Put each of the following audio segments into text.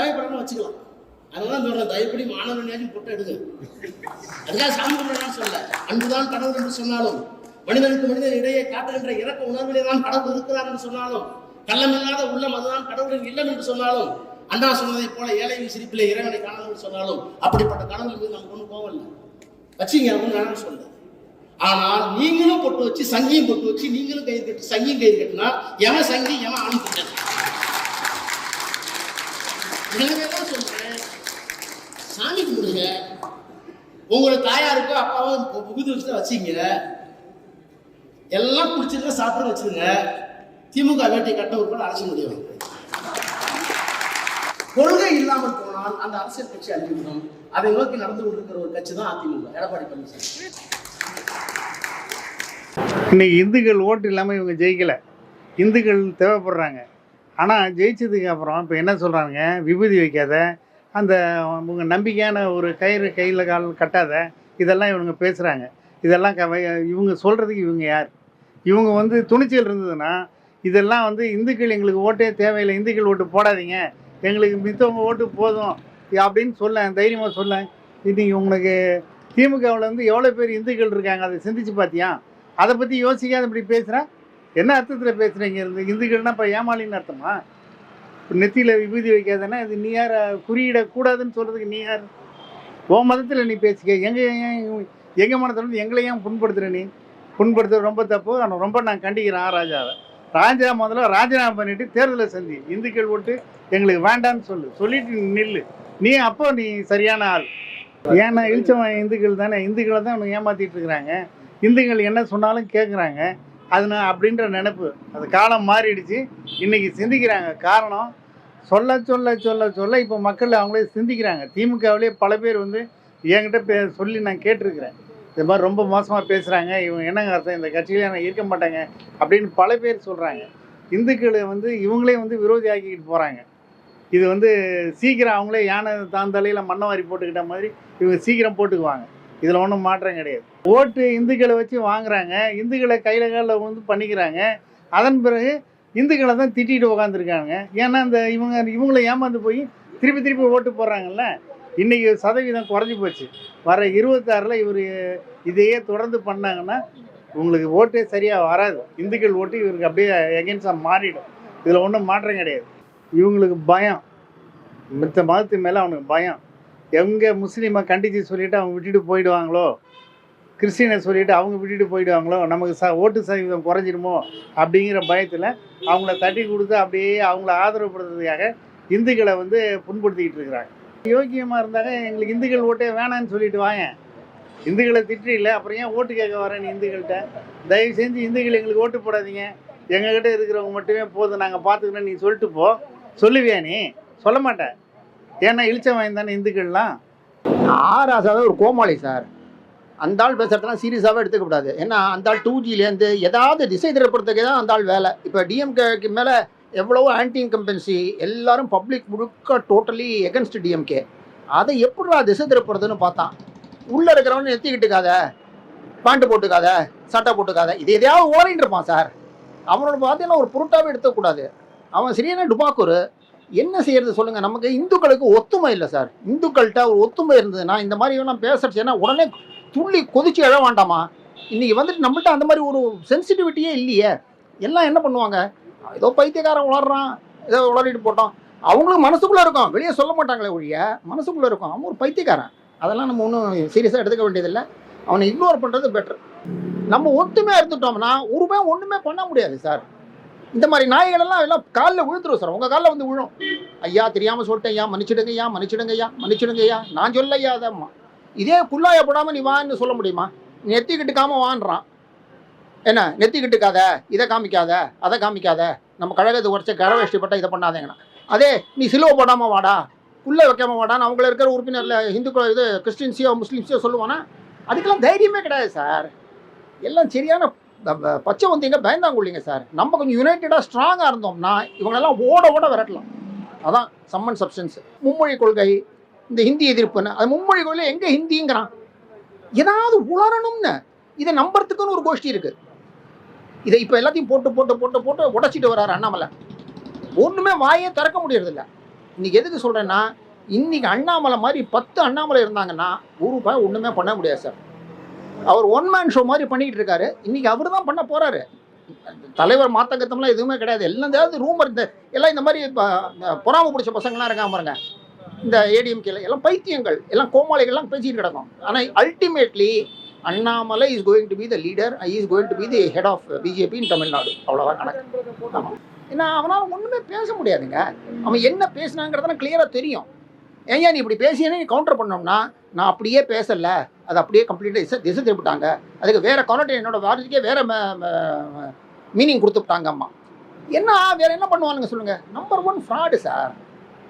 தேவைப்படாமல் வச்சுக்கலாம். அதனால தான் சொல்றேன் தயவுப்படி மாணவனையாச்சும் பொட்டை எடுங்க. அதுக்காக சாமி கும்பிடலாம் சொல்ல. அன்புதான் கடவுள் என்று சொன்னாலும் மனிதனுக்கு மனிதன் இடையே காட்டுகின்ற இறக்க உணர்விலே தான் கடவுள் இருக்கிறார் என்று சொன்னாலும் கள்ளமில்லாத உள்ளம் அதுதான் கடவுளின் இல்லம் என்று சொன்னாலும் அண்ணா சொன்னதைப் போல ஏழையின் சிரிப்பிலே இறைவனை காணலாம் சொன்னாலும் அப்படிப்பட்ட கடவுள் மீது நமக்கு ஒன்றும் கோவம் இல்லை. வச்சுங்க ஒன்றும் வேணாம்னு சொல்ல ஆனால் நீங்களும் பொட்டு வச்சு சங்கியும் பொட்டு வச்சு நீங்களும் கயிறு கட்டு சங்கியும் கயிறு கட்டினா எவன் சங்கி எவன் ஆணும் கட்டது எனவே தான் சாமி கும்பிடுங்க. உங்களோட தாயாருக்கோ அப்பாவோ புகுது வச்சு வச்சிங்க எல்லாம் குடிச்சிருக்க சாப்பிட வச்சிருங்க திமுக வேட்டை கட்ட உட்பட அரசு முடியும். கொள்கை இல்லாமல் போனால் அந்த அரசியல் கட்சி அழிந்துவிடும் அதை நோக்கி நடந்து கொண்டிருக்கிற ஒரு கட்சி தான் அதிமுக. எடப்பாடி பழனிசாமி. இன்னைக்கு இந்துக்கள் ஓட்டு இல்லாமல் இவங்க ஜெயிக்கலை. இந்துக்கள் தேவைப்படுறாங்க. ஆனால் ஜெயிச்சதுக்கு அப்புறம் இப்போ என்ன சொல்கிறாங்க விபூதி வைக்காத அந்த உங்கள் நம்பிக்கையான ஒரு கயிறு கையில் கால் கட்டாத இதெல்லாம் இவங்க பேசுகிறாங்க இதெல்லாம் க இவங்க சொல்கிறதுக்கு இவங்க யார்? இவங்க வந்து துணிச்சல் இருந்ததுன்னா இதெல்லாம் வந்து இந்துக்கள் எங்களுக்கு ஓட்டே தேவையில்லை இந்துக்கள் ஓட்டு போடாதீங்க. எங்களுக்கு மித்தவங்க ஓட்டு போதும். அப்படின்னு சொல்ல தைரியமாக சொல்ல இன்றைக்கி உங்களுக்கு திமுகவில் வந்து எவ்வளோ பேர் இந்துக்கள் இருக்காங்க அதை சிந்திச்சு பார்த்தியா அதை பற்றி யோசிக்காத இப்படி பேசுகிறேன் என்ன அர்த்தத்தில் பேசுகிறீங்க இருந்து இந்துக்கள்னா இப்போ ஏமாளின்னு அர்த்தமா? நெத்தியில் விபூதி வைக்காதன்னா இது நீ யார் குறியிடக்கூடாதுன்னு சொல்கிறதுக்கு நீ யார்? உன் மதத்தில் நீ பேசிக்க. எங்கள் எங்கள் மனத்தில் வந்து எங்களை ஏன் புண்படுத்துகிற நீ? புண்படுத்துறது ரொம்ப தப்பு. ஆனால் ரொம்ப நான் கண்டிக்கிறேன் ராஜாவை. ராஜா முதல்ல ராஜினாமா பண்ணிட்டு தேர்தலை சந்தி. இந்துக்கள் ஓட்டு எங்களுக்கு வேண்டான்னு சொல்லு. சொல்லிட்டு நில்லு. நீ அப்போ நீ சரியான ஆள். ஏன்னா இழிச்சவன் இந்துக்கள் தானே. இந்துக்களை தான் அவனுக்கு ஏமாத்திட்டு இருக்கிறாங்க. இந்துக்கள் என்ன சொன்னாலும் கேட்குறாங்க அது அப்படின்ற நினைப்பு. அது காலம் மாறிடுச்சு. இன்னைக்கு சிந்திக்கிறாங்க. காரணம் சொல்ல சொல்ல சொல்ல சொல்ல இப்போ மக்கள் அவங்களே சிந்திக்கிறாங்க. திமுகவிலே பல பேர் வந்து என்கிட்ட பே சொல்லி நான் கேட்டிருக்கிறேன். இது மாதிரி ரொம்ப மோசமாக பேசுகிறாங்க இவங்க என்னங்க அர்த்தம்? இந்த கட்சியிலே நான் இருக்க மாட்டாங்க அப்படின்னு பல பேர் சொல்கிறாங்க இந்துக்களை வந்து இவங்களே வந்து விரோதி ஆக்கிக்கிட்டு போகிறாங்க இது வந்து சீக்கிரம் அவங்களே யானை தான் தலையில் மண்ணை வாரி போட்டுக்கிட்ட மாதிரி இவங்க சீக்கிரம் போட்டுக்குவாங்க. இதில் ஒன்றும் மாற்றம் கிடையாது. ஓட்டு இந்துக்களை வச்சு வாங்குறாங்க. இந்துக்களை கையில் காலில் வந்து பண்ணிக்கிறாங்க. அதன் பிறகு இந்துக்களை தான் திட்டிட்டு உக்காந்துருக்காங்க. ஏன்னா இந்த இவங்க இவங்களை ஏமாந்து போய் திருப்பி திருப்பி ஓட்டு போடுறாங்கல்ல? இன்றைக்கி சதவீதம் குறைஞ்சி போச்சு. வர இருபத்தாறில் இவர் இதையே தொடர்ந்து பண்ணாங்கன்னா உங்களுக்கு ஓட்டே சரியாக வராது. இந்துக்கள் ஓட்டு இவருக்கு அப்படியே எகென்ஸ்டாக மாறிடும். இதில் ஒன்றும் மாற்றம் கிடையாது. இவங்களுக்கு பயம். மித்த மதத்து மேலே அவனுக்கு பயம். எங்கே முஸ்லீமை கண்டித்து சொல்லிவிட்டு அவங்க விட்டுட்டு போயிடுவாங்களோ? கிறிஸ்டினை சொல்லிவிட்டு அவங்க விட்டுட்டு போயிடுவாங்களோ? நமக்கு ச ஓட்டு சதவீதம் குறைஞ்சிருமோ? அப்படிங்கிற பயத்தில் அவங்கள தட்டி கொடுத்து அப்படியே அவங்கள ஆதரவுப்படுத்துறதுக்காக இந்துக்களை வந்து புண்படுத்திக்கிட்டு இருக்கிறாங்க. யோக்கியமாக இருந்தாங்க எங்களுக்கு இந்துக்கள் ஓட்டே வேணான்னு சொல்லிட்டு வாங்க. இந்துக்களை திட்டில அப்புறம் ஏன் ஓட்டு கேட்க வரேன் நீ இந்துக்கள்கிட்ட? தயவு செஞ்சு இந்துக்கள் எங்களுக்கு ஓட்டு போடாதீங்க. எங்ககிட்ட இருக்கிறவங்க மட்டுமே போதும் நாங்கள் பார்த்துக்கிறோம் நீ சொல்லிட்டு போ. சொல்லுவியா நீ? சொல்ல மாட்டேன் ஏன்னா இழிச்சவன் தானே இந்துக்கள்லாம்? ஆராசாவே ஒரு கோமாளி சார். அந்த ஆள் பேசுறதெல்லாம் சீரியஸாகவே எடுத்துக்க கூடாது ஏன்னா அந்த ஆள் டூ ஜிலேருந்து ஏதாவது திசை திருப்பறதுக்கு தான் அந்த ஆள் வேலை. இப்போ டிஎம்கேக்கு மேலே எவ்வளவோ ஆன்டி இன்கம்பன்சி எல்லாரும் பப்ளிக் முழுக்க டோட்டலி எகன்ஸ்ட் டிஎம்கே அதை எப்படிடா திசை திருப்புறதுன்னு பார்த்தான். உள்ளே இருக்கிறவன் நெத்திக்கிட்டுக்காத பேண்ட்டு போட்டுக்காத. சட்டை போட்டுக்காத. இது எதையாவது ஓரின்னு இருப்பான் சார். அவனோட பார்த்தீங்கன்னா ஒரு பொருட்டாகவே எடுத்துக்கூடாது அவன் சரியான டுபாக்கூர் என்ன செய்யறது சொல்லுங்க. நமக்கு இந்துக்களுக்கு ஒத்துமை இல்லை சார். இந்துக்கள்கிட்ட ஒரு ஒத்துமை இருந்ததுன்னா இந்த மாதிரி எல்லாம் பேசுறச்சுன்னா உடனே துள்ளி கொதிச்சு எழ வேண்டாமா? இன்னைக்கு வந்துட்டு நம்மள்ட்ட அந்த மாதிரி ஒரு சென்சிட்டிவிட்டியே இல்லையே. எல்லாம் என்ன பண்ணுவாங்க? ஏதோ பைத்தியக்காரன் உளறான் ஏதோ உளறிட்டு போட்டோம் அவங்களும் மனசுக்குள்ள இருக்கும். வெளியே சொல்ல மாட்டாங்களே ஒழிய மனசுக்குள்ள இருக்கும். அவன் ஒரு பைத்தியக்காரன். அதெல்லாம் நம்ம ஒன்றும் சீரியஸாக எடுத்துக்க வேண்டியதில்லை. அவனை இக்னோர் பண்ணுறது பெட்டர் நம்ம ஒத்துமையாக இருந்துட்டோம்னா ஒருமே ஒன்றுமே பண்ண முடியாது சார். இந்த மாதிரி நாய்கள் எல்லாம் எல்லாம் காலில் விழுந்துரும் சார். உங்கள் காலில் வந்து விழும். ஐயா தெரியாமல் சொல்லிட்டேன் ஐயா மன்னிச்சிடுங்க ஐயா மன்னிச்சிடுங்க ஐயா மன்னிச்சிடுங்க ஐயா. நான் சொல்ல ஐயா அதம்மா இதே குள்ளாய போடாமல் நீ வான்னு சொல்ல முடியுமா? நீ கிட்டுக்காம வான்றான். என்ன நெத்திக்கிட்டுக்காத? இதை காமிக்காத? அதை காமிக்காத? நம்ம கழகத்தை உடச்ச கரவேஷ்டிப்பட்ட இதை பண்ணாதேங்கண்ணா. அதே நீ சிலுவை போடாமல் வாடா. புல்ல வைக்காம வாடான்னு அவங்கள இருக்கிற உறுப்பினரில் இந்துக்கள் இது கிறிஸ்டின்ஸையோ முஸ்லீம்ஸையோ சொல்லுவானா? அதுக்கெல்லாம் தைரியமே கிடையாது சார். எல்லாம் சரியான பச்சை வந்தீங்க பயந்தாங்குள்ளிங்க சார். நம்ம கொஞ்சம் யுனைட்டடாக ஸ்ட்ராங்காக இருந்தோம்னா இவங்களெல்லாம் ஓட ஓட விரட்டலாம். அதான் சம்மன் சப்ஸ்டன்ஸ் மும்மொழி கொள்கை இந்த ஹிந்தி எதிர்ப்புன்னு. அது மும்மொழி கொள்கை எங்கே ஹிந்திங்கிறான்? ஏதாவது உளரணும்னு இதை நம்புறதுக்குன்னு ஒரு கோஷ்டி இருக்குது இதை இப்போ எல்லாத்தையும் போட்டு போட்டு போட்டு போட்டு உடைச்சிட்டு வர்றாரு அண்ணாமலை. ஒன்றுமே வாயே திறக்க முடியறதில்ல. இன்றைக்கி எதுக்கு சொல்கிறேன்னா இன்றைக்கி அண்ணாமலை மாதிரி பத்து அண்ணாமலை இருந்தாங்கன்னா ஒரு ரூபாய் ஒன்றுமே பண்ண முடியாது சார். அவர் ஒன் மேன் ஷோ மாதிரி பண்ணிட்டு இருக்காரு. இன்னைக்கு அவர் தான் பண்ண போறாரு. தலைவர் மாத்தகத்தம்லாம் எதுவுமே கிடையாது. எல்லாம் ஏதாவது ரூமர் இந்த எல்லாம் இந்த மாதிரி இப்போ பொறாம பிடிச்ச பசங்கள்லாம் இருக்காம பாருங்க. இந்த ஏடிஎம்கேல எல்லாம் பைத்தியங்கள் எல்லாம் கோமாளிகள்லாம் பேசிட்டு கிடக்கும். ஆனால் ultimately Annamalai is going to be the leader I is going to be the head of BJP in Tamil Nadu அவ்வளோதான் கணக்கு. ஆமாம் ஏன்னா அவனால் ஒன்றுமே பேச முடியாதுங்க. அவன் என்ன பேசினாங்கிறதெல்லாம் கிளியராக தெரியும். ஏன் நீ இப்படி பேசியனே நீ கவுண்டர் பண்ணோம்னா நான் அப்படியே பேசலை. அது அப்படியே கம்ப்ளீட்டாக திசை திசை திருப்பிட்டாங்க. அதுக்கு வேறு கொனட்டை என்னோட வார்த்தைக்கே வேறு மீனிங் கொடுத்துட்டாங்க அம்மா என்ன வேறு என்ன பண்ணுவானுங்க சொல்லுங்கள் நம்பர் ஒன் ஃப்ராடு சார்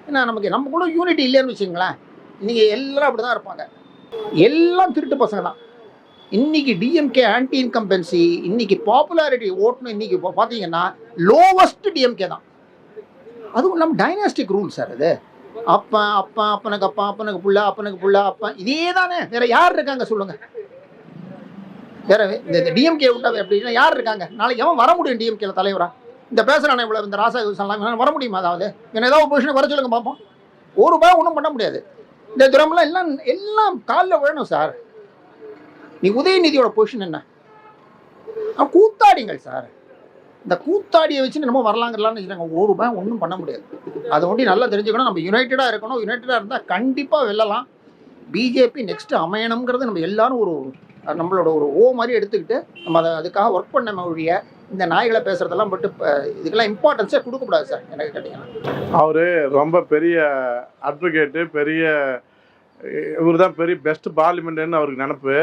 ஏன்னா நமக்கு நம்ம கூட யூனிட்டி இல்லைன்னு வச்சுங்களேன் இன்றைக்கி எல்லாரும் அப்படி தான் இருப்பாங்க. எல்லாம் திருட்டு பசங்க தான் இன்னைக்கு டிஎம்கே ஆன்டி இன்கம்பன்சி இன்னைக்கு பாப்புலாரிட்டி ஓட்டுன்னு இன்னைக்கு இப்போ பார்த்தீங்கன்னா லோவஸ்ட் டிஎம்கே தான். அதுவும் இல்லாமல் டைனாஸ்டிக் ரூல் சார் அது. அப்பன் அப்பன் அப்பனுக்கு அப்பா அப்பனுக்கு புள்ள அப்பனுக்கு புள்ள அப்பன் இதே தானே. வேற யார் இருக்காங்க சொல்லுங்க. வேற இந்த டிஎம்கே விட்டா எப்படின்னா யார் இருக்காங்க? நாளைக்கு எவன் வர முடியும் டிஎம்கேல தலைவரா? இந்த பேசுறானே இவ்வளவு இந்த ராசா யூசன்லாம் வர முடியுமா அதாவது? என்ன ஏதாவது பொசிஷன் வர சொல்லுங்க பார்ப்போம் ஒரு ரூபாய் ஒன்றும் பண்ண முடியாது. இந்த துரம்லாம் எல்லாம் எல்லாம் காலில் விழணும் சார். நீ உதயநிதியோட பொசிஷன் என்ன? கூத்தாடிங்கள் சார். இந்த கூத்தாடியை வச்சு நம்ம வரலாங்கிறலாம்னு வச்சுருக்காங்க ஒரு ரூபாய் ஒன்றும் பண்ண முடியாது. அதை ஒண்டி நல்லா தெரிஞ்சுக்கணும். நம்ம யுனைட்டடாக இருக்கணும். யுனைட்டடாக இருந்தால் கண்டிப்பாக வெல்லலாம். பிஜேபி நெக்ஸ்ட் அமையணுங்கிறது நம்ம எல்லாரும் ஒரு நம்மளோட ஒரு ஓ மாதிரி எடுத்துக்கிட்டு நம்ம அதை அதுக்காக ஒர்க் பண்ண ஒழிய இந்த நாய்களை பேசுறதெல்லாம் பட்டு இதுக்கெல்லாம் இம்பார்ட்டன்ஸே கொடுக்கக்கூடாது சார் எனக்கு கேட்டீங்கன்னா. அவர் ரொம்ப பெரிய அட்வொகேட்டு பெரிய இவர் தான் பெரிய பெஸ்ட் பார்லிமெண்ட்னு அவருக்கு நினப்பு.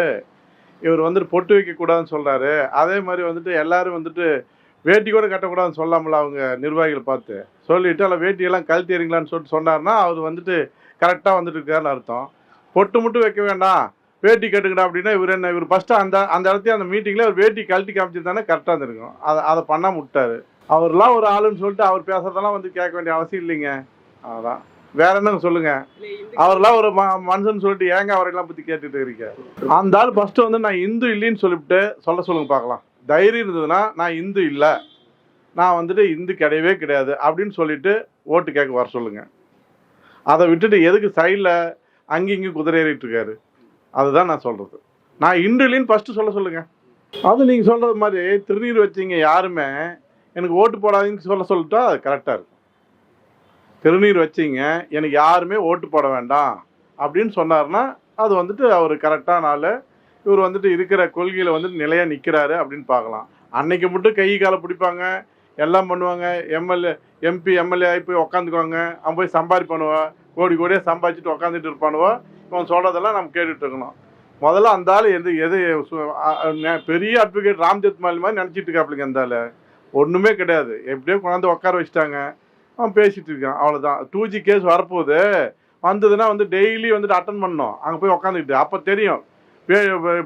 இவர் வந்துட்டு பொட்டு வைக்கக்கூடாதுன்னு சொல்கிறாரு அதே மாதிரி வந்துட்டு எல்லாரும் வந்துட்டு வேட்டி கூட கட்டக்கூடாதுன்னு சொல்லாமல அவங்க நிர்வாகிகள் பார்த்து. சொல்லிட்டு அதில் வேட்டியெல்லாம் கழட்டி எறிங்களான்னு சொல்லிட்டு சொன்னார்னா அவர் வந்துட்டு கரெக்டாக வந்துட்டு இருக்காருன்னு அர்த்தம். பொட்டு மட்டும் வைக்க வேண்டாம். வேட்டி கட்டுக்கடா அப்படின்னா இவர் என்ன இவர் ஃபஸ்ட்டு அந்த அந்த இடத்துல அந்த மீட்டிங்கில் அவர் வேட்டி கழட்டி காமிச்சிருந்தானே கரெக்டாக இருந்திருக்கும். அதை அதை பண்ணாம விட்டாரு அவர்லாம் ஒரு ஆளுன்னு சொல்லிட்டு அவர் பேசுறதெல்லாம் வந்து கேட்க வேண்டிய அவசியம் இல்லைங்க. அதான் வேற என்னங்க சொல்லுங்க? அவர்லாம் ஒரு ம- மனுஷன் சொல்லிட்டு ஏங்க அவரெல்லாம் பத்தி கேட்டுட்டு இருக்கீங்க? அந்த ஆள் ஃபர்ஸ்ட் வந்து நான் இந்து இல்லைன்னு சொல்லிவிட்டு சொல்ல சொல்லுங்க பார்க்கலாம். தைரியம் இருந்ததுன்னா நான் இந்து இல்லை. நான் வந்துட்டு இந்து கிடையவே கிடையாது. அப்படின்னு சொல்லிட்டு ஓட்டு கேட்க வர சொல்லுங்க. அதை விட்டுட்டு எதுக்கு சைடில் அங்கேயும் இங்கேயும் இருக்காரு? அதுதான் நான் சொல்றது. நான் இந்து இல்லைன்னு ஃபர்ஸ்ட் சொல்ல சொல்லுங்க. அது நீங்க சொல்றது மாதிரி திருநீர் வச்சீங்க யாருமே? எனக்கு ஓட்டு போடாதீங்கன்னு சொல்ல சொல்லிட்டா அது கரெக்டாக இருக்கும். திருநீர் வச்சிங்க எனக்கு யாருமே ஓட்டு போட வேண்டாம். அப்படின்னு சொன்னார்னா அது வந்துட்டு அவர் கரெக்டான ஆள். இவர் வந்துட்டு இருக்கிற கொள்கையில் வந்துட்டு நிலையாக நிற்கிறாரு அப்படின்னு பார்க்கலாம். அன்னைக்கு மட்டும் கை காலை பிடிப்பாங்க எல்லாம் பண்ணுவாங்க. எம்எல்ஏ எம்பி எம்எல்ஏ ஆகி போய் உக்காந்துக்குவாங்க. அவன் போய் சம்பாதிப்பானுவா? கோடி கோடியாக சம்பாதிச்சுட்டு உக்காந்துட்டு இருப்பானுவோ? இவன் சொல்கிறதெல்லாம் நம்ம கேட்டுட்டு இருக்கணும். முதல்ல அந்த ஆள் எது எது சு- நெ- பெரிய அட்வொகேட் ராம்ஜெத் மாலி மாதிரி நினச்சிட்டு இருக்காப்புலங்க அந்த ஆள். ஒன்றுமே கிடையாது. எப்படியோ கொண்டாந்து உட்கார வச்சுட்டாங்க. அவன் பேசிட்டு இருக்கான். அவ்வளோதான் டூ ஜி கேஸ் வரப்போகுது. வந்ததுன்னா வந்து டெய்லி வந்துட்டு அட்டன் பண்ணணும். அங்கே போய் உக்காந்துக்கிட்டு. அப்போ தெரியும்.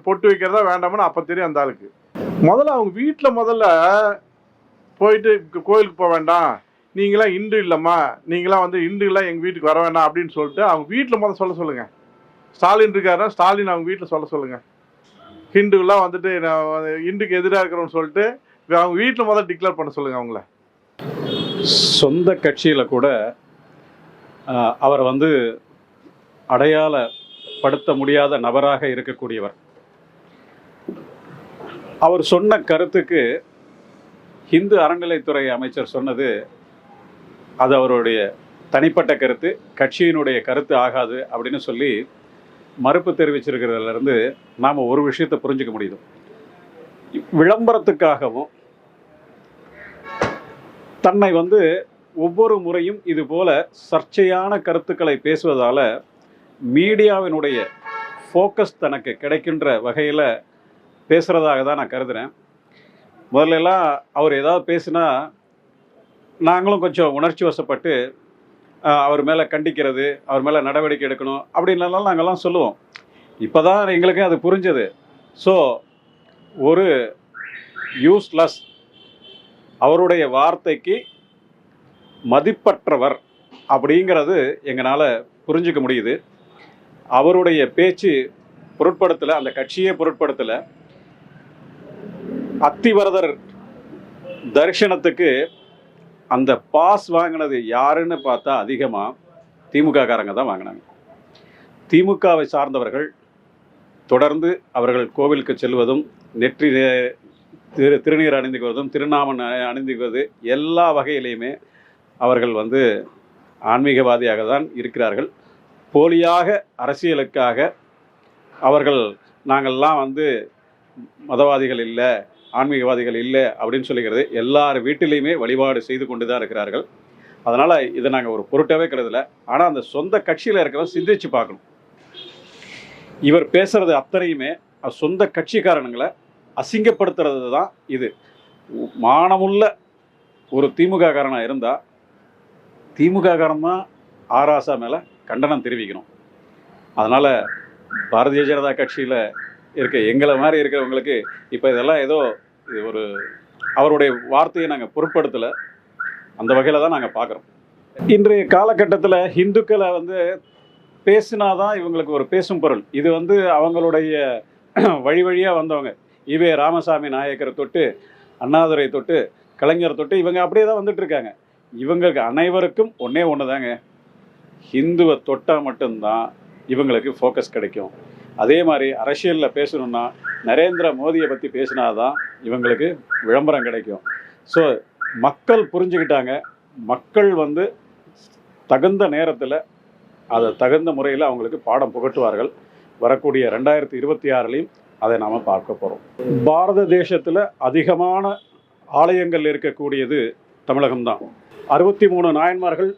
பொட்டு வைக்கிறதா வேண்டாம்னு அப்போ தெரியும் அந்த ஆளுக்கு. முதல்ல அவங்க வீட்டில் முதல்ல போயிட்டு கோயிலுக்கு போக வேண்டாம். நீங்களாம் இந்து இல்லைம்மா. நீங்களாம் வந்து இந்துலாம் எங்கள் வீட்டுக்கு வர வேண்டாம் அப்படின்னு சொல்லிட்டு அவங்க வீட்டில் முதல்ல சொல்ல சொல்லுங்கள் ஸ்டாலின் இருக்காருன்னா ஸ்டாலின் அவங்க வீட்டில் சொல்ல சொல்லுங்கள் ஹிந்துலாம் வந்துட்டு நான் வந்து இந்துக்கு எதிராக இருக்கிறோன்னு சொல்லிட்டு அவங்க வீட்டில் முதல்ல டிக்ளேர் பண்ண சொல்லுங்கள் அவங்கள. சொந்த கட்சியில் கூட அவரை அவர் வந்து படுத்த முடியாத நபராக இருக்கக்கூடியவர். அவர் சொன்ன கருத்துக்கு இந்து அறநிலைத்துறை அமைச்சர் சொன்னது அது அவருடைய தனிப்பட்ட கருத்து கட்சியினுடைய கருத்து ஆகாது அப்படின்னு சொல்லி மறுப்பு தெரிவிச்சிருக்கிறதுலேருந்து நாம் ஒரு விஷயத்தை புரிஞ்சுக்க முடியுது. விளம்பரத்துக்காகவும் தன்னை வந்து ஒவ்வொரு முறையும் இது போல சர்ச்சையான கருத்துக்களை பேசுவதால மீடியாவினுடைய ஃபோக்கஸ் தனக்கு கிடைக்கின்ற வகையில் பேசுகிறதாக தான் நான் கருதுகிறேன் முதல்ல எல்லாம் அவர் ஏதாவது பேசினா நாங்களும் கொஞ்சம் உணர்ச்சி வசப்பட்டு அவர் மேலே கண்டிக்கிறது அவர் மேலே நடவடிக்கை எடுக்கணும் அப்படின்லாம் நாங்கள்லாம் சொல்லுவோம். இப்போ தான் எங்களுக்கு அது புரிஞ்சது. ஸோ ஒரு யூஸ்லெஸ் அவருடைய வார்த்தைக்கு மதிப்பற்றவர் அப்படிங்கிறது எங்களால் புரிஞ்சுக்க முடியுது. அவருடைய பேச்சு பொருட்படுத்தலை அந்த கட்சியே பொருட்படுத்தலை. அத்திவரதர் தரிசனத்துக்கு அந்த பாஸ் வாங்கினது யாருன்னு பார்த்தா அதிகமாக திமுக காரங்க தான் வாங்கினாங்க. திமுகவை சார்ந்தவர்கள் தொடர்ந்து அவர்கள் கோவிலுக்கு செல்வதும் நெற்றி திரு திருநீர் அணிந்துக்குவதும் திருநாமன் அணிந்துக்குவது எல்லா வகையிலையுமே அவர்கள் வந்து ஆன்மீகவாதியாக தான் இருக்கிறார்கள். போலியாக அரசியலுக்காக அவர்கள் நாங்கள்லாம் வந்து மதவாதிகள் இல்லை ஆன்மீகவாதிகள் இல்லை அப்படின்னு சொல்லிக்கிறது எல்லார் வீட்டிலையுமே வழிபாடு செய்து கொண்டு தான் இருக்கிறார்கள். அதனால் இதை நாங்கள் ஒரு பொருட்டாவே கருதல. ஆனால் அந்த சொந்த கட்சியில் இருக்கிறவங்க சிந்திச்சு பார்க்கணும். இவர் பேசுறது அத்தனையுமே சொந்த கட்சிக்காரனுங்களை அசிங்கப்படுத்துறது தான் இது. மானமுள்ள ஒரு திமுக காரனாக இருந்தால் திமுக காரன் தான் ஆராசா மேலே கண்டனம் தெரிவிக்கணும். அதனால் பாரதிய ஜனதா கட்சியில் இருக்க எங்களை மாதிரி இருக்கிறவங்களுக்கு இப்போ இதெல்லாம் ஏதோ இது ஒரு அவருடைய வார்த்தையை நாங்கள் பொருட்படுத்தலை. அந்த வகையில் தான் நாங்கள் பார்க்குறோம் இன்றைய காலகட்டத்தில் இந்துக்களை வந்து பேசினாதான் இவங்களுக்கு ஒரு பேசும் பொருள். இது வந்து அவங்களுடைய வழி வழியாக வந்தவங்க. இவே ராமசாமி நாயக்கரை தொட்டு அண்ணாதுரை தொட்டு கலைஞர் தொட்டு இவங்க அப்படியே தான் வந்துட்டு இருக்காங்க. இவங்களுக்கு அனைவருக்கும் ஒன்றே ஒன்று தாங்க ஹிந்துவை தொட்டால் மட்டும்தான் இவங்களுக்கு ஃபோக்கஸ் கிடைக்கும். அதே மாதிரி அரசியலில் பேசணும்னா நரேந்திர மோதியை பற்றி பேசினாதான் இவங்களுக்கு விளம்பரம் கிடைக்கும். ஸோ மக்கள் புரிஞ்சுக்கிட்டாங்க. மக்கள் வந்து தகுந்த நேரத்தில் அதை தகுந்த முறையில் அவங்களுக்கு பாடம் புகட்டுவார்கள். வரக்கூடிய ரெண்டாயிரத்தி இருபத்தி ஆறுலையும் அதை நாம் பார்க்க போகிறோம் பாரத தேசத்தில் அதிகமான ஆலயங்கள் இருக்கக்கூடியது தமிழகம்தான். அறுபத்தி மூணு நாயன்மார்கள்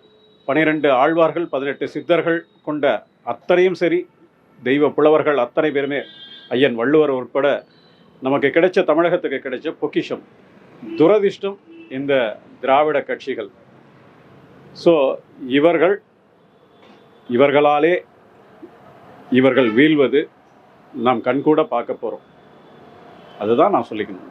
பனிரெண்டு ஆழ்வார்கள் பதினெட்டு சித்தர்கள் கொண்ட அத்தனையும் சரி தெய்வ புலவர்கள் அத்தனை பேருமே ஐயன் வள்ளுவர் உட்பட நமக்கு கிடைச்ச தமிழகத்துக்கு கிடைச்ச பொக்கிஷம் துரதிர்ஷ்டம் இந்த திராவிட கட்சிகள். ஸோ இவர்கள் இவர்களாலே இவர்கள் வீழ்வது நாம் கண்கூட பார்க்க போகிறோம் அதுதான் நான் சொல்லிக்கணும்.